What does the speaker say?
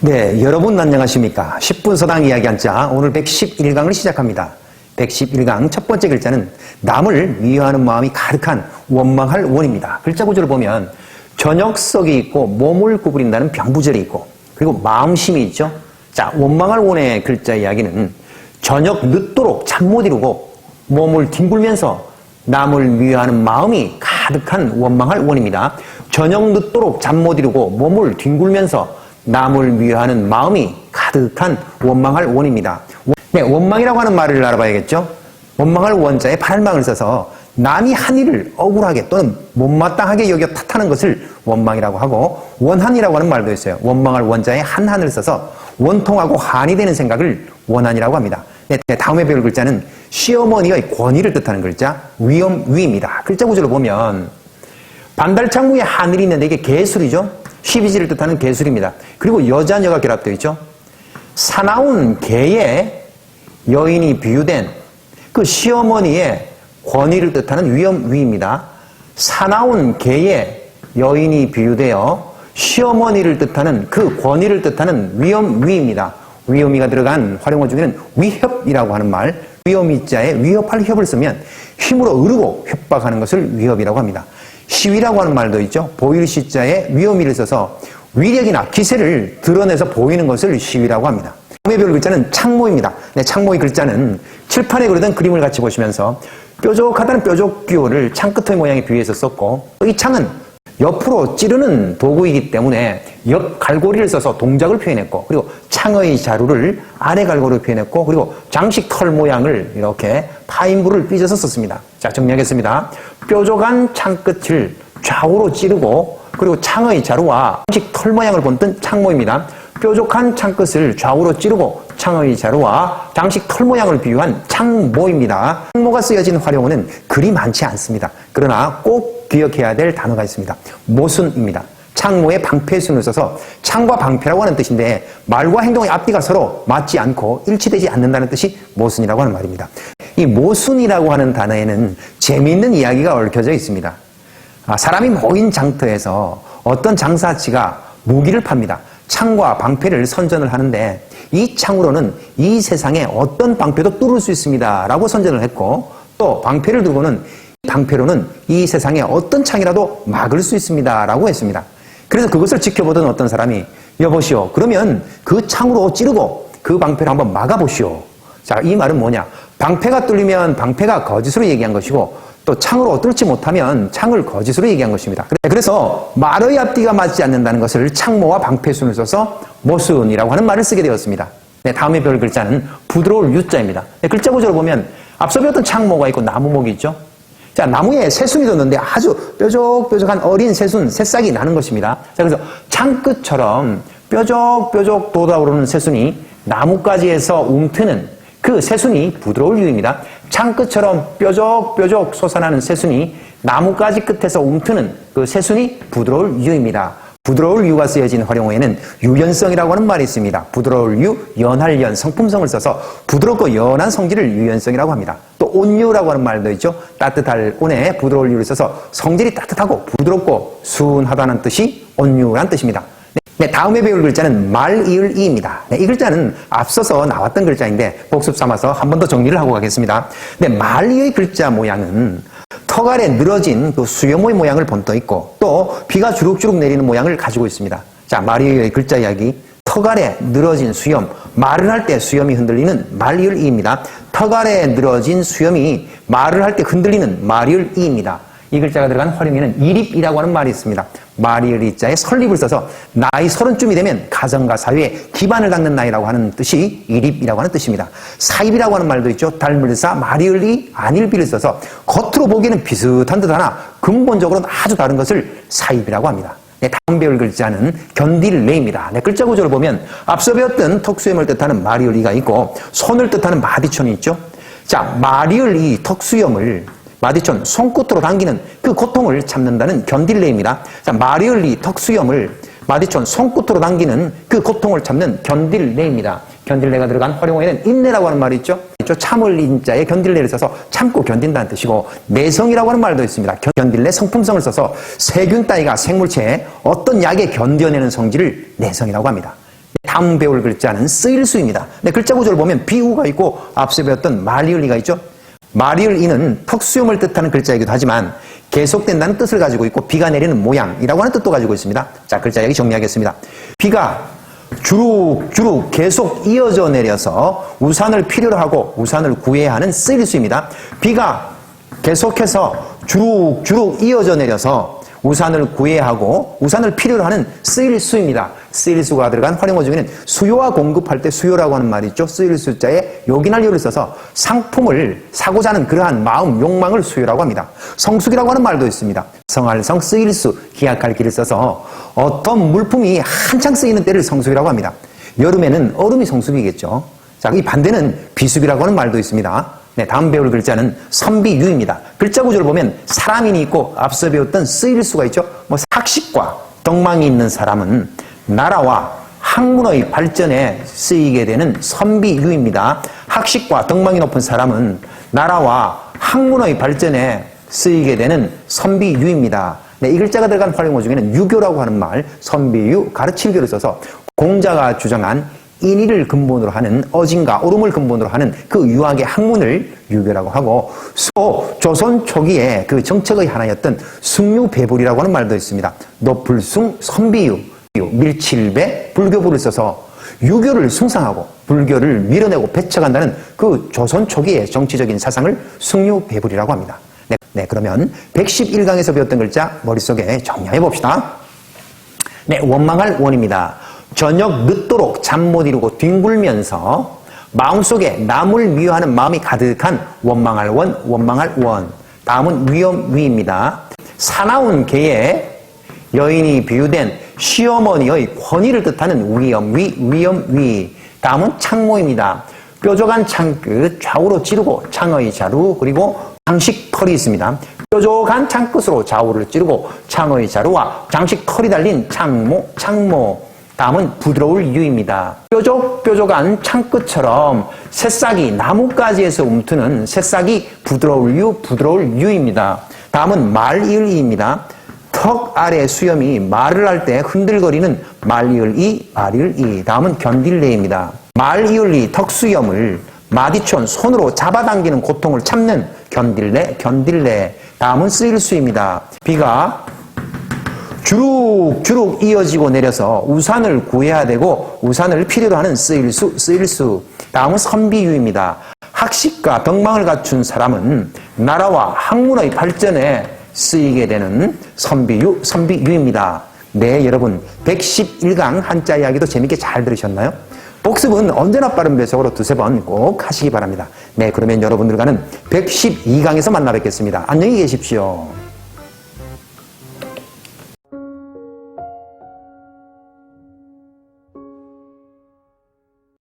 네, 여러분 안녕하십니까. 10분 서당 이야기 한자 오늘 111강을 시작합니다. 111강 첫 번째 글자는 남을 미워하는 마음이 가득한 원망할 원입니다. 글자 구조를 보면 저녁석이 있고 몸을 구부린다는 병부절이 있고 그리고 마음심이 있죠. 자, 원망할 원의 글자 이야기는 저녁 늦도록 잠 못 이루고 몸을 뒹굴면서 남을 미워하는 마음이 가득한 원망할 원입니다. 저녁 늦도록 잠 못 이루고 몸을 뒹굴면서 남을 미워하는 마음이 가득한 원망할 원입니다. 네, 원망이라고 하는 말을 알아봐야겠죠? 원망할 원자에 발망을 써서 남이 한 일을 억울하게 또는 못마땅하게 여겨 탓하는 것을 원망이라고 하고 원한이라고 하는 말도 있어요. 원망할 원자에 한한을 써서 원통하고 한이 되는 생각을 원한이라고 합니다. 네, 다음에 배울 글자는 시어머니의 권위를 뜻하는 글자 위험 위입니다. 글자 구조를 보면 반달창구에 하늘이 있는데 이게 개술이죠. 12지를 뜻하는 개술입니다. 그리고 여자녀가 결합되어 있죠. 사나운 개에 여인이 비유된 그 시어머니의 권위를 뜻하는 위험 위입니다. 사나운 개에 여인이 비유되어 시어머니를 뜻하는 그 권위를 뜻하는 위험 위입니다. 위험이가 들어간 활용어 중에는 위협이라고 하는 말, 위험이자에 위협할 협을 쓰면 힘으로 으르고 협박하는 것을 위협이라고 합니다. 시위라고 하는 말도 있죠. 보일 시자에 위험이를 써서 위력이나 기세를 드러내서 보이는 것을 시위라고 합니다. 다음에 별 글자는 창모입니다. 네, 창모의 글자는 칠판에 그리던 그림을 같이 보시면서 뾰족하다는 뾰족 기호를 창 끝의 모양에 비유해서 썼고 이 창은 옆으로 찌르는 도구이기 때문에 옆 갈고리를 써서 동작을 표현했고 그리고 창의 자루를 아래 갈고리로 표현했고 그리고 장식 털 모양을 이렇게 파인부를 삐져서 썼습니다. 자 정리하겠습니다. 뾰족한 창끝을 좌우로 찌르고 그리고 창의 자루와 장식 털 모양을 본뜬 창모입니다. 뾰족한 창끝을 좌우로 찌르고 창의 자루와 장식 털 모양을 비유한 창모입니다. 창모가 쓰여진 활용어는 그리 많지 않습니다. 그러나 꼭 기억해야 될 단어가 있습니다. 모순입니다. 창모에 방패순을 써서 창과 방패라고 하는 뜻인데 말과 행동의 앞뒤가 서로 맞지 않고 일치되지 않는다는 뜻이 모순이라고 하는 말입니다. 이 모순이라고 하는 단어에는 재미있는 이야기가 얽혀져 있습니다. 아, 사람이 모인 장터에서 어떤 장사치가 무기를 팝니다. 창과 방패를 선전을 하는데 이 창으로는 이 세상에 어떤 방패도 뚫을 수 있습니다. 라고 선전을 했고 또 방패를 들고는 방패로는 이 세상에 어떤 창이라도 막을 수 있습니다. 라고 했습니다. 그래서 그것을 지켜보던 어떤 사람이 여보시오. 그러면 그 창으로 찌르고 그 방패를 한번 막아보시오. 자, 이 말은 뭐냐? 방패가 뚫리면 방패가 거짓으로 얘기한 것이고 또 창으로 뚫지 못하면 창을 거짓으로 얘기한 것입니다. 그래서 말의 앞뒤가 맞지 않는다는 것을 창모와 방패순을 써서 모순이라고 하는 말을 쓰게 되었습니다. 네, 다음에 별 글자는 부드러울 유자입니다. 네, 글자 구조를 보면 앞서 배웠던 창모가 있고 나무목이 있죠. 자, 나무에 새순이 돋는데 아주 뾰족뾰족한 어린 새순, 새싹이 나는 것입니다. 자, 그래서 창끝처럼 뾰족뾰족 돋아오르는 새순이 나무가지에서 움트는 그 새순이 부드러울 유입니다. 창끝처럼 뾰족뾰족 솟아나는 새순이 나무가지 끝에서 움트는 그 새순이 부드러울 유입니다. 부드러울 유가 쓰여진 활용어에는 유연성이라고 하는 말이 있습니다. 부드러울 유, 연할 연, 성품성을 써서 부드럽고 연한 성질을 유연성이라고 합니다. 또 온유라고 하는 말도 있죠. 따뜻할 온에 부드러울 유를 써서 성질이 따뜻하고 부드럽고 순하다는 뜻이 온유란 뜻입니다. 네, 다음에 배울 글자는 말, 이을, 이입니다. 네, 이 글자는 앞서서 나왔던 글자인데 복습 삼아서 한 번 더 정리를 하고 가겠습니다. 네, 말, 이의 글자 모양은 턱 아래 늘어진 그 수염의 모양을 본떠 있고 또 비가 주룩주룩 내리는 모양을 가지고 있습니다. 자, 마리의 글자 이야기. 턱 아래 늘어진 수염. 말을 할 때 수염이 흔들리는 말리을 이입니다. 턱 아래 늘어진 수염이 말을 할 때 흔들리는 말리을 이입니다. 이 글자가 들어간 활용에는 이립이라고 하는 말이 있습니다. 마리을 이자에 설립을 써서 나이 서른쯤이 되면 가정과 사회에 기반을 닦는 나이라고 하는 뜻이 이립이라고 하는 뜻입니다. 사입이라고 하는 말도 있죠. 달물사 마리을이 안일비를 써서 겉으로 보기에는 비슷한 듯하나 근본적으로는 아주 다른 것을 사입이라고 합니다. 네, 다음 배울 글자는 견딜레입니다. 네, 글자 구조를 보면 앞서 배웠던 턱수염을 뜻하는 마리을이가 있고 손을 뜻하는 마디촌이 있죠. 자, 마리을이 턱수염을 마디촌 손끝으로 당기는 그 고통을 참는다는 견딜레입니다. 자, 마리을리 턱수염을 마디촌 손끝으로 당기는 그 고통을 참는 견딜레입니다. 견딜레가 들어간 활용어에는 인내라고 하는 말이 있죠. 참을 인자에 견딜레를 써서 참고 견딘다는 뜻이고 내성이라고 하는 말도 있습니다. 견딜레 성품성을 써서 세균 따위가 생물체에 어떤 약에 견뎌내는 성질을 내성이라고 합니다. 다음 배울 글자는 쓰일 수입니다. 네, 글자 구조를 보면 비우가 있고 앞서 배웠던 말리을리가 있죠. 말리을 이는 턱수염을 뜻하는 글자이기도 하지만 계속된다는 뜻을 가지고 있고 비가 내리는 모양이라고 하는 뜻도 가지고 있습니다. 자, 글자 여기 정리하겠습니다. 비가 주룩주룩 계속 이어져 내려서 우산을 필요로 하고 우산을 구해야 하는 쓰일 수입니다. 비가 계속해서 주룩주룩 이어져 내려서 우산을 구해야 하고 우산을 필요로 하는 쓰일 수입니다. 쓰일 수가 들어간 활용어 중에는 수요와 공급할 때 수요라고 하는 말이 있죠. 쓰일 수자에 요긴할 요를 써서 상품을 사고자 하는 그러한 마음, 욕망을 수요라고 합니다. 성숙이라고 하는 말도 있습니다. 성할성 쓰일 수, 기약할 기를 써서 어떤 물품이 한창 쓰이는 때를 성숙이라고 합니다. 여름에는 얼음이 성숙이겠죠. 자, 이 반대는 비수기라고 하는 말도 있습니다. 네, 다음 배울 글자는 선비유입니다. 글자 구조를 보면 사람인이 있고 앞서 배웠던 쓰일 수가 있죠. 뭐 학식과 덕망이 있는 사람은 나라와 학문의 발전에 쓰이게 되는 선비유입니다. 학식과 덕망이 높은 사람은 나라와 학문의 발전에 쓰이게 되는 선비유입니다. 네, 이 글자가 들어간 활용어 중에는 유교라고 하는 말, 선비유, 가르칠교를 써서 공자가 주장한 인의를 근본으로 하는 어진과 오름을 근본으로 하는 그 유학의 학문을 유교라고 하고 소 조선 초기에 그 정책의 하나였던 숭유배불이라고 하는 말도 있습니다. 노불숭 선비유 밀칠배 불교부를 써서 유교를 숭상하고 불교를 밀어내고 배척한다는 그 조선 초기의 정치적인 사상을 숭유배불이라고 합니다. 네, 네 그러면 111강에서 배웠던 글자 머릿속에 정리해 봅시다. 네, 원망할 원입니다. 저녁 늦도록 잠 못 이루고 뒹굴면서 마음속에 남을 미워하는 마음이 가득한 원망할 원, 원망할 원. 다음은 위험 위입니다. 사나운 개에 여인이 비유된 시어머니의 권위를 뜻하는 위험 위, 위험 위. 다음은 창모입니다. 뾰족한 창끝 좌우로 찌르고 창의 자루 그리고 장식 털이 있습니다. 뾰족한 창끝으로 좌우를 찌르고 창의 자루와 장식 털이 달린 창모, 창모. 다음은 부드러울 유입니다. 뾰족 뾰족한 창끝처럼 새싹이 나뭇가지에서 움트는 새싹이 부드러울 유, 부드러울 유입니다. 다음은 말이을이입니다. 턱 아래 수염이 말을 할 때 흔들거리는 말이을이, 말이을이. 다음은 견딜레입니다. 말이을이 턱수염을 마디촌 손으로 잡아당기는 고통을 참는 견딜레, 견딜레. 다음은 쓰일수입니다. 비가 주룩 주룩 이어지고 내려서 우산을 구해야 되고 우산을 필요로 하는 쓰일 수, 쓰일 수. 다음은 선비유입니다. 학식과 덕망을 갖춘 사람은 나라와 학문의 발전에 쓰이게 되는 선비유, 선비유입니다. 네, 여러분. 111강 한자 이야기도 재밌게 잘 들으셨나요? 복습은 언제나 빠른 배속으로 두세 번 꼭 하시기 바랍니다. 네, 그러면 여러분들과는 112강에서 만나 뵙겠습니다. 안녕히 계십시오.